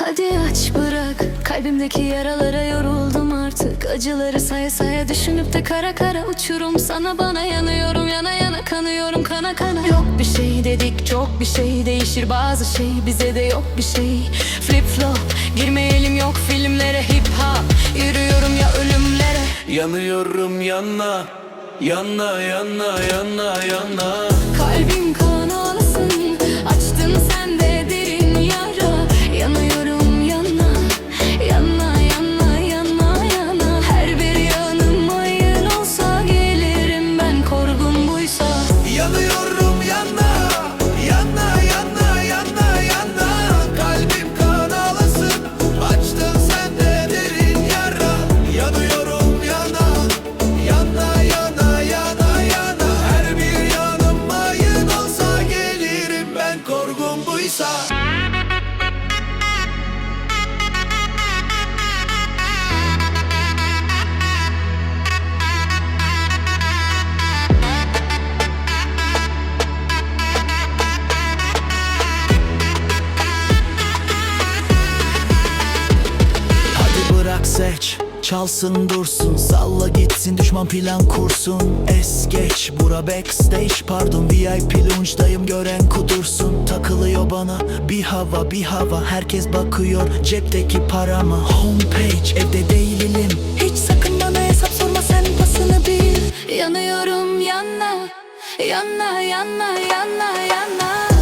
Hadi aç bırak. Kalbimdeki yaralara yoruldum artık. Acıları saya saya düşünüp de kara kara uçurum. Sana bana yanıyorum yana yana kanıyorum kana kana. Yok bir şey dedik çok bir şey değişir. Bazı şey Bize de yok bir şey. Flip flop girmeyelim yok filmlere. Hip hop Yürüyorum ya ölümlere. Yanıyorum yana Yana yana yana yana seç. Çalsın dursun Salla gitsin düşman plan kursun. Es geç bura backstage Pardon VIP lounge'dayım gören kudursun. Takılıyor bana bir hava bir hava Herkes bakıyor cepteki parama. Homepage evde değilim. Hiç sakın bana hesap sorma sen pasını bil. Yanıyorum yana Yana yana yana yana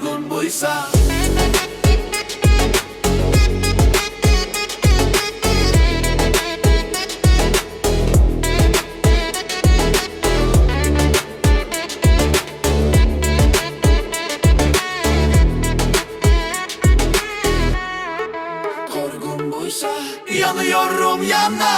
Korgun buysa Yanıyorum yana